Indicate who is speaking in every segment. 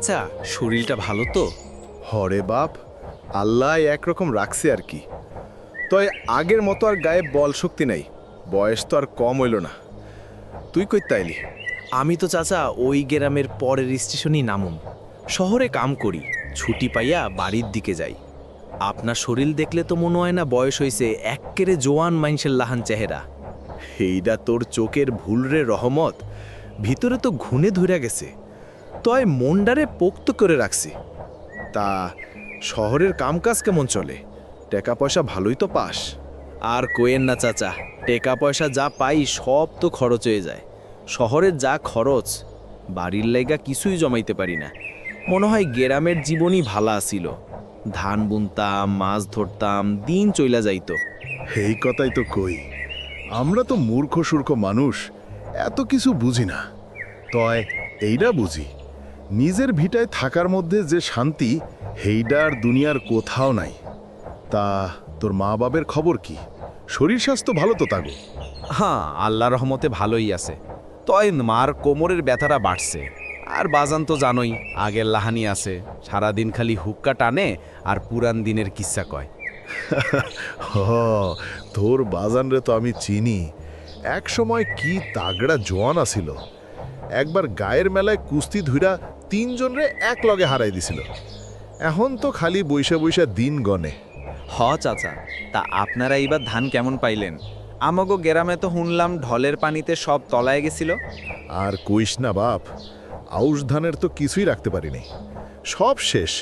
Speaker 1: চাচা শরীরটা ভালো তো?
Speaker 2: হরে বাপ আল্লাহ একরকম রাখছে আর কি। তয় আগের মতো আর গায়ে বল শক্তি নাই বয়স তো আর কম হইল না। তুই কই তাইলি?
Speaker 1: আমি তো চাচা ওই গ্রামের পরের স্টেশনই নামুম শহরে কাম করি ছুটি পাইয়া বাড়ির দিকে যাই। আপনার শরীর দেখলে তো মনে হয় না বয়স হইছে এক্কেরে জোয়ান মাইনসের লাহান চেহারা।
Speaker 2: এইটা তোর চোখের ভুল রে রহমত ভিতরে তো ঘুনে ধরে গেছে। তয় মনডারে পোক্ত করে রাখছি। তা শহরের কামকাজ কেমন চলে? টাকা পয়সা ভালোই তো পাস।
Speaker 1: আর কোয়েন না চাচা। টাকা পয়সা যা পাই সব তো খরচ হয়ে যায়। শহরের যা খরচ বাড়ির লাইগা কিছুই জমাইতে পারি না। মনে হয় গ্রামের জীবনই ভালো আসিল ধান বুনতাম মাছ ধরতাম দিন চইলা যাইত।
Speaker 3: এই কথাই তো কই। আমরা তো মূর্খ সূর্খ মানুষ এত কিছু বুঝি না। তয় এইটা বুঝি। নিজের ভিটায় থাকার মধ্যে যে শান্তি হেইডার দুনিয়ার কোথাও নাই। তা তোর মা বাবের খবর কি? শরীর স্বাস্থ্য ভালো তো তাগো?
Speaker 4: হ্যাঁ আল্লাহ রহমতে ভালোই আছে। তয় মার কোমরের ব্যথাটা বাড়ছে। আর বাজান তো জানোই আগের লাহানি আছে। সারাদিন খালি হুক্কা টানে আর পুরান দিনের কিস্সা কয়।
Speaker 3: হ তোর বাজান রে তো আমি চিনি। এক সময় কি তাগড়া জোয়ান আছিল। একবার গায়ের মেলায় কুস্তি ধুইরা তিনজন রে এক লগে হারাই দিছিল। এখন তো খালি বৈশা বৈশা দিন গনে।
Speaker 5: হ চাচা তা আপনারা এইবার ধান কেমন পাইলেন? আমাগো গ্রামে তো শুনলাম ঢলের পানিতে সব তলায় গেছিল।
Speaker 3: আর কইস না বাপ আউশ ধানের তো কিছুই রাখতে পারিনি। সব শেষ।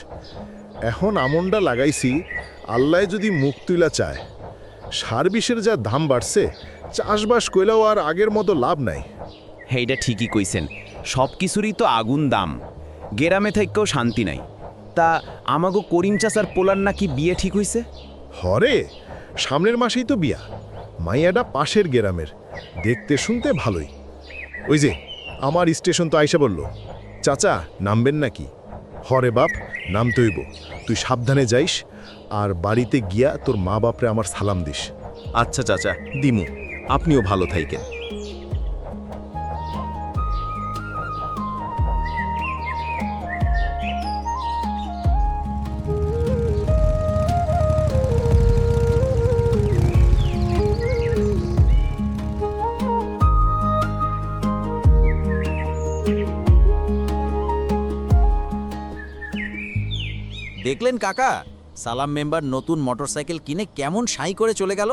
Speaker 3: এখন আমনটা লাগাইছি আল্লাহ যদি মুখ তুইলা চায়। সার বিষের যা দাম বাড়ছে চাষবাস কইলাও আর আগের মতো লাভ নাই।
Speaker 4: হেইটা ঠিকই কইছেন। সব কিছুরই তো আগুন দাম। গেরামে থেকেও শান্তি নাই। তা আমাগো করিম চাচার পোলার নাকি বিয়ে ঠিক হইছে?
Speaker 3: হরে সামনের মাসেই তো বিয়া। মাইয়াডা পাশের গেরামের। দেখতে শুনতে ভালোই। ওই যে আমার স্টেশন তো আইসা বলল চাচা নামবেন নাকি? হরে বাপ নামতে হইব। তুই সাবধানে যাইস আর বাড়িতে গিয়া তোর মা বাপরে আমার সালাম দিস।
Speaker 4: আচ্ছা চাচা দিমু। আপনিও ভালো থাইকেন।
Speaker 6: দেখলেন কাকা? সালাম মেম্বার নতুন মোটরসাইকেল কিনে কেমন সাই করে চলে গেল?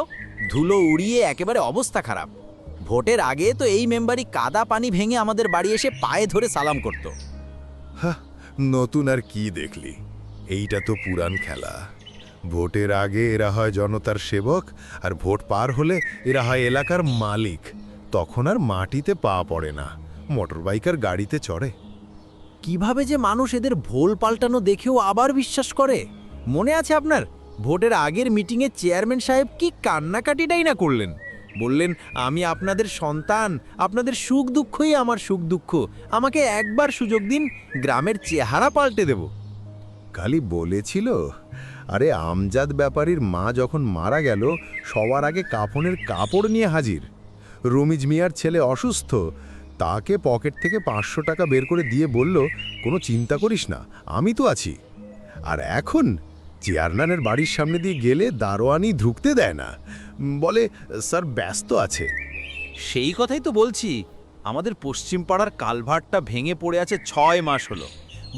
Speaker 6: ধুলো উড়িয়ে একেবারে অবস্থা খারাপ। ভোটের আগে তো এই মেম্বারই কাদা পানি ভেঙে আমাদের বাড়ি এসে পায়ে ধরে সালাম করত।
Speaker 3: নতুন আর কি দেখলি? এইটা তো পুরান খেলা। ভোটের আগে এরা হয় জনতার সেবক, আর ভোট পার হলে এরা হয় এলাকার মালিক। তখন আর মাটিতে পা পড়ে না। মোটরবাইকার গাড়িতে চড়ে।
Speaker 6: কীভাবে যে মানুষ এদের ভোল পাল্টানো দেখেও আবার বিশ্বাস করে? মনে আছে আপনার? ভোটের আগের মিটিংয়ে চেয়ারম্যান সাহেব কি কান্নাকাটিটাই না করলেন? বললেন, আমি আপনাদের সন্তান, আপনাদের সুখ দুঃখই আমার সুখ দুঃখ। আমাকে একবার সুযোগ দিন, গ্রামের চেহারা পাল্টে দেব।
Speaker 3: খালি বলেছিল, আরে, আমজাদ ব্যাপারীর মা যখন মারা গেল, সবার আগে কাফনের কাপড় নিয়ে হাজির। রমিজ মিয়ার ছেলে অসুস্থ তাকে পকেট থেকে পাঁচশো টাকা বের করে দিয়ে বলল, কোনো চিন্তা করিস না, আমি তো আছি। আর এখন চেয়ারম্যানের বাড়ির সামনে দিয়ে গেলে দারোয়ানি ঢুকতে দেয় না। বলে, স্যার, ব্যস্ত আছে।
Speaker 5: সেই কথাই তো বলছি। আমাদের পশ্চিম পাড়ার কালভারটা ভেঙে পড়ে আছে ছয় মাস হলো।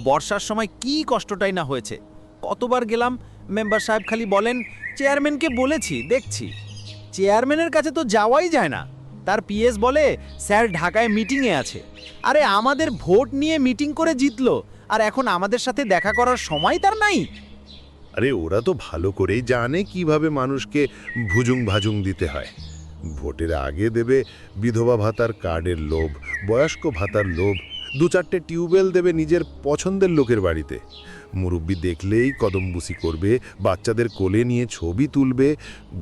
Speaker 5: বর্ষার সময় কি কষ্টটাই না হয়েছে। কতবার গেলাম, মেম্বার সাহেব খালি বলেন, চেয়ারম্যানকে বলেছি, দেখছি। চেয়ারম্যানের কাছে তো যাওয়াই যায় না। তার পিএস বলে স্যার ঢাকায় মিটিংয়ে আছে। আরে আমাদের ভোট নিয়ে মিটিং করে জিতলো। আর এখন আমাদের সাথে দেখা করার সময় তার নাই।
Speaker 3: আরে ওরা তো ভালো করেই জানে কীভাবে মানুষকে ভুজুং ভাজুং দিতে হয়। ভোটের আগে দেবে বিধবা ভাতার কার্ডের লোভ, বয়স্ক ভাতার লোভ, দু চারটে টিউবওয়েল দেবে নিজের পছন্দের লোকের বাড়িতে। মুরব্বি দেখলেই কদমবুসি করবে, বাচ্চাদের কোলে নিয়ে ছবি তুলবে,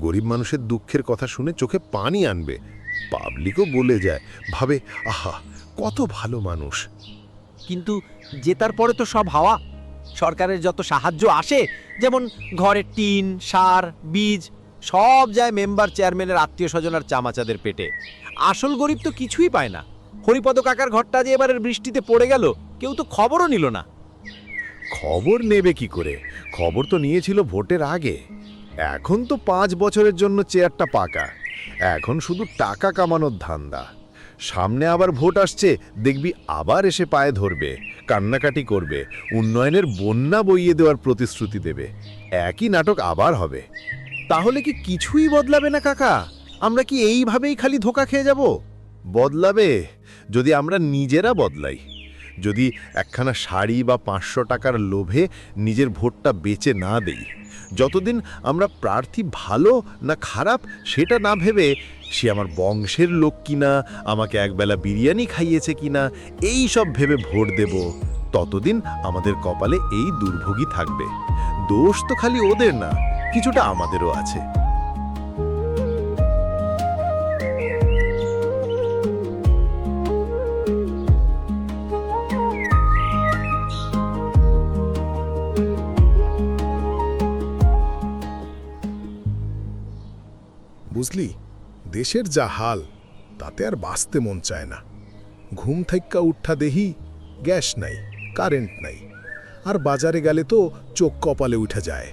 Speaker 3: গরিব মানুষের দুঃখের কথা শুনে চোখে পানি আনবে। পাবলিকও বলে যায় ভাবে আহা কত ভালো মানুষ।
Speaker 5: কিন্তু জেতার পরে তো সব হাওয়া। সরকারের যত সাহায্য আসে যেমন ঘরের টিন সার বীজ সব যায় মেম্বার চেয়ারম্যানের আত্মীয় স্বজন আর চামাচাদের পেটে। আসল গরিব তো কিছুই পায় না। হরিপদ কাকার ঘরটা যে এবারের বৃষ্টিতে পড়ে গেল কেউ তো খবরও নিল না।
Speaker 7: খবর নেবে কি করে? খবর তো নিয়েছিল ভোটের আগে। এখন তো পাঁচ বছরের জন্য চেয়ারটা পাকা। এখন শুধু টাকা কামানোর ধান্দা। সামনে আবার ভোট আসছে, দেখবি আবার এসে পায়ে ধরবে, কান্নাকাটি করবে, উন্নয়নের বন্যা বইয়ে দেওয়ার প্রতিশ্রুতি দেবে। একই নাটক আবার হবে।
Speaker 8: তাহলে কি কিছুই বদলাবে না কাকা? আমরা কি এইভাবেই খালি ধোকা খেয়ে যাব?
Speaker 7: বদলাবে, যদি আমরা নিজেরা বদলাই। যদি একখানা শাড়ি বা পাঁচশো টাকার লোভে নিজের ভোটটা বেচে না দেই। যতদিন আমরা প্রার্থী ভালো না খারাপ, সেটা না ভেবে সে আমার বংশের লোক কিনা, আমাকে একবেলা বিরিয়ানি খাইয়েছে কিনা, এই সব ভেবে ভোট দেব। ততদিন আমাদের কপালে এই দুর্ভোগই থাকবে। দোষ তো খালি ওদের না, কিছুটা আমাদেরও আছে।
Speaker 3: বুঝলি? দেশের যা হাল তাতে আর বাঁচতে মন চায় না। ঘুম থাইক্কা উঠা দেহি গ্যাস নাই কারেন্ট নাই। আর বাজারে গেলে তো চোখ কপালে উঠা যায়।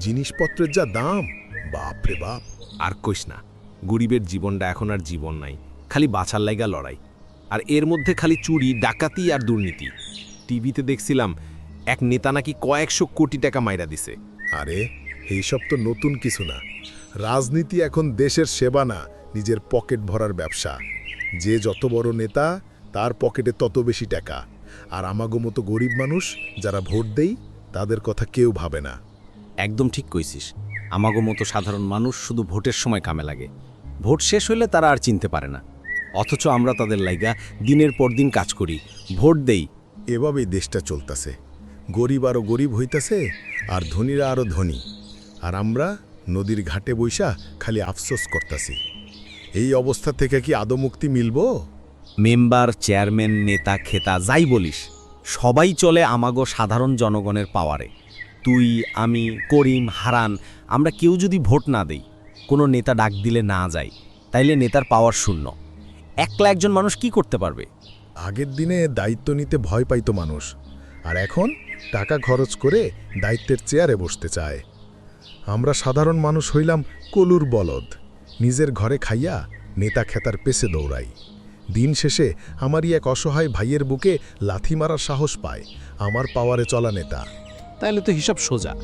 Speaker 3: জিনিসপত্রের যা দাম বাপ রে বাপ।
Speaker 1: আর কইস না গরিবের জীবনটা এখন আর জীবন নাই খালি বাছার লাইগা লড়াই। আর এর মধ্যে খালি চুরি ডাকাতি আর দুর্নীতি। টিভিতে দেখছিলাম এক নেতা নাকি কয়েকশো কোটি টাকা মাইরা দিছে।
Speaker 3: আরে এইসব তো নতুন কিছু না। রাজনীতি এখন দেশের সেবা না নিজের পকেট ভরার ব্যবসা। যে যত বড় নেতা তার পকেটে তত বেশি টাকা। আর আমাগো মতো গরিব মানুষ যারা ভোট দেই তাদের কথা কেউ ভাবে না।
Speaker 1: একদম ঠিক কইছিস। আমাগো মতো সাধারণ মানুষ শুধু ভোটের সময় কামে লাগে। ভোট শেষ হইলে তারা আর চিনতে পারে না। অথচ আমরা তাদের লাইগা দিনের পর দিন কাজ করি ভোট দেই।
Speaker 3: এভাবেই দেশটা চলতেছে। গরিব আরও গরিব হইতাছে আর ধনীরা আরও ধনী। আর আমরা নদীর ঘাটে বইসা খালি আফসোস করতাছি। এই অবস্থা থেকে কি আদৌ মুক্তি মিলবো?
Speaker 1: মেম্বার চেয়ারম্যান নেতা খেতা যাই বলিস সবাই চলে আমাগো সাধারণ জনগণের পাওয়ারে। তুই আমি করিম হারান আমরা কেউ যদি ভোট না দেই কোনো নেতা ডাক দিলে না যাই তাইলে নেতার পাওয়ার শূন্য। একলা একজন মানুষ কি করতে পারবে?
Speaker 3: আগের দিনে দায়িত্ব নিতে ভয় পাইতো মানুষ আর এখন টাকা খরচ করে দায়িত্বের চেয়ারে বসতে চায়। আমরা সাধারণ মানুষ হইলাম কলুর বলদ। নিজের ঘরে খাইয়া নেতা খেতার পেছে দৌড়াই। দিন শেষে আমারই এক অসহায় ভাইয়ের বুকে লাথি মারার সাহস পায়। আমার পাওয়ারে চলা নেতা।
Speaker 9: তাইলে তো হিসাব সোজা।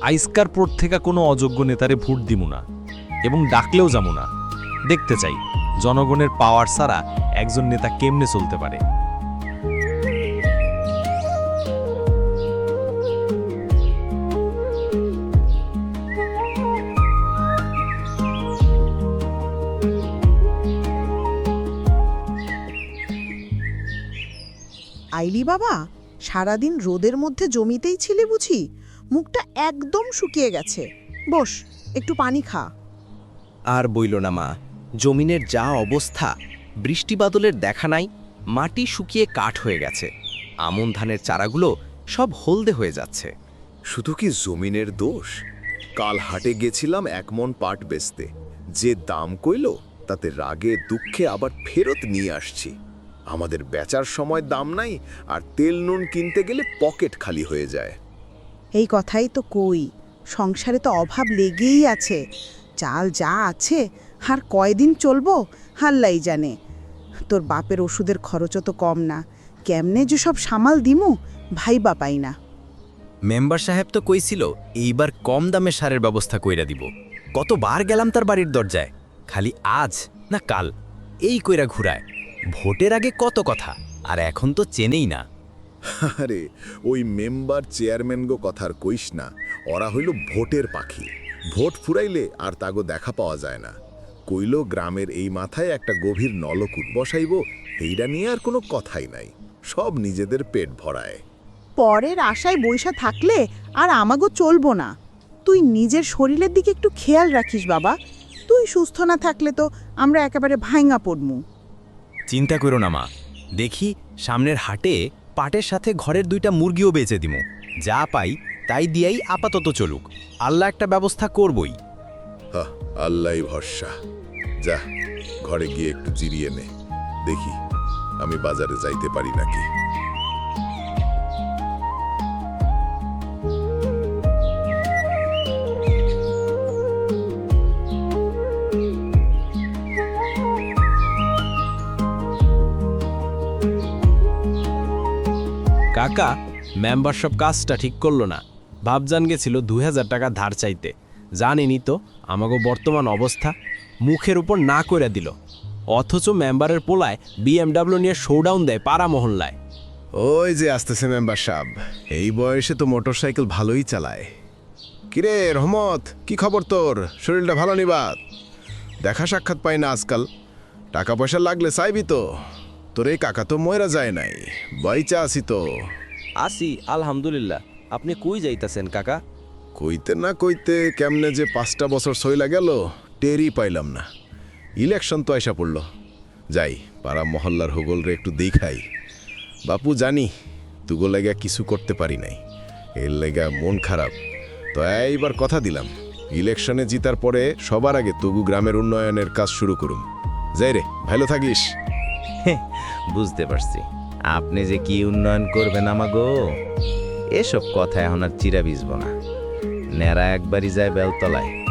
Speaker 9: আইসকার পর থেকে কোনো অযোগ্য নেতারে ভোট দিমু না এবং ডাকলেও যাব না। দেখতে চাই, জনগণের পাওয়ার ছাড়া একজন নেতা কেমনে চলতে পারে?
Speaker 10: আইলি বাবা সারাদিন রোদের মধ্যে জমিতেই ছিলে বুঝি? মুখটা একদম শুকিয়ে গেছে। বস একটু পানি খা।
Speaker 11: আর বইল না মা জমিনের যা অবস্থা বৃষ্টি বাদলের দেখা নাই মাটি শুকিয়ে কাঠ হয়ে গেছে। আমন ধানের চারাগুলো সব হলদে হয়ে যাচ্ছে।
Speaker 8: শুধু কি জমিনের দোষ? কাল হাটে গেছিলাম এক মন পাট বেচতে। যে দাম কইল তাতে রাগে দুঃখে আবার ফেরত নিয়ে আসছি। আমাদের বেচার সময় দাম নাই আর তেল নুন কিনতে গেলে পকেট খালি হয়ে যায়।
Speaker 10: এই কথাই তো কই সংসারে তো অভাব লেগেই আছে। চাল যা আছে আর কয়দিন চলবো হাল্লাই জানে। তোর বাপের ওষুধের খরচও তো কম না কেমনে যে সব সামাল দিমু ভাই বাপাই না।
Speaker 11: মেম্বার সাহেব তো কইছিল এইবার কম দামে সারের ব্যবস্থা কইরা দিব। কতবার গেলাম তার বাড়ির দরজায় খালি আজ না কাল এই কইরা ঘুরায়। ভোটের আগে কত কথা? আর এখন তো চেনেই না।
Speaker 3: আরে ওই মেম্বার চেয়ারম্যান গো কথার কইস না। ওরা হইল ভোটের পাখি। ভোট ফুরাইলে আর তাগো দেখা পাওয়া যায় না। কইল গ্রামের এই মাথায় একটা গভীর নলকূট বসাইব এইটা নিয়ে আর কোনো কথাই নাই। সব নিজেদের পেট ভরায়।
Speaker 10: পরের আশায় বৈশা থাকলে আর আমাগো চলবো না। তুই নিজের শরীরের দিকে একটু খেয়াল রাখিস বাবা। তুই সুস্থ না থাকলে তো আমরা একেবারে ভাঙা পড়মু।
Speaker 11: চিন্তা করো না, মা। দেখি, সামনের হাটে পাটের সাথে ঘরের দুইটা মুরগিও বেচে দিমু। যা পাই তাই দিয়াই আপাতত চলুক। আল্লাহ একটা ব্যবস্থা করবই।
Speaker 3: আল্লাহ ভরসা। যা, ঘরে গিয়ে একটু জিরিয়ে নে। দেখি, আমি বাজারে যাইতে পারি নাকি?
Speaker 1: কাকা মেম্বারশিপ কাজটা ঠিক করল না। ভাবজান গেছিল দু হাজার টাকা ধার চাইতে। জানেনি তো আমাকে বর্তমান অবস্থা, মুখের উপর না করে দিল। অথচ মেম্বারের পোলায় বিএমডাব্লিউ নিয়ে শোডাউন দেয় পাড়া মহল্লায়।
Speaker 3: ওই যে আসতেছে মেম্বার সাহেব, এই বয়সে তো মোটরসাইকেল ভালোই চালায়। কিরে রহমত, কি খবর তোর? শরীরটা ভালো নিবাত দেখা সাক্ষাৎ পাই না আজকাল। টাকা পয়সা লাগলে চাইবি তো। তোর এই কাকা তো ময়রা যায় নাই, বাইচা আছি তো।
Speaker 1: আসি আলহামদুলিল্লাহ। আপনি কই যাইতাছেন কাকা?
Speaker 3: কইতে না কইতে কেমনে যে পাঁচটা বছর সইলা গেল টেরই পাইলাম না। ইলেকশন তো আইসা পড়ল। যাই পাড়া মহল্লার হোগল রে একটু দেখাই। বাপু জানি তুগো লেগা কিছু করতে পারি নাই। এর লেগা মন খারাপ। তো এইবার কথা দিলাম ইলেকশনে জিতার পরে সবার আগে তবু গ্রামের উন্নয়নের কাজ শুরু করুম। যাই রে ভালো থাকিস?
Speaker 12: বুঝতে পারছি। আপনি যে কি উন্নয়ন করবেন আমাগো? এসব কথা এখন আর চিরা বিজব না। নেড়া একবারই যায় বেলতলায়।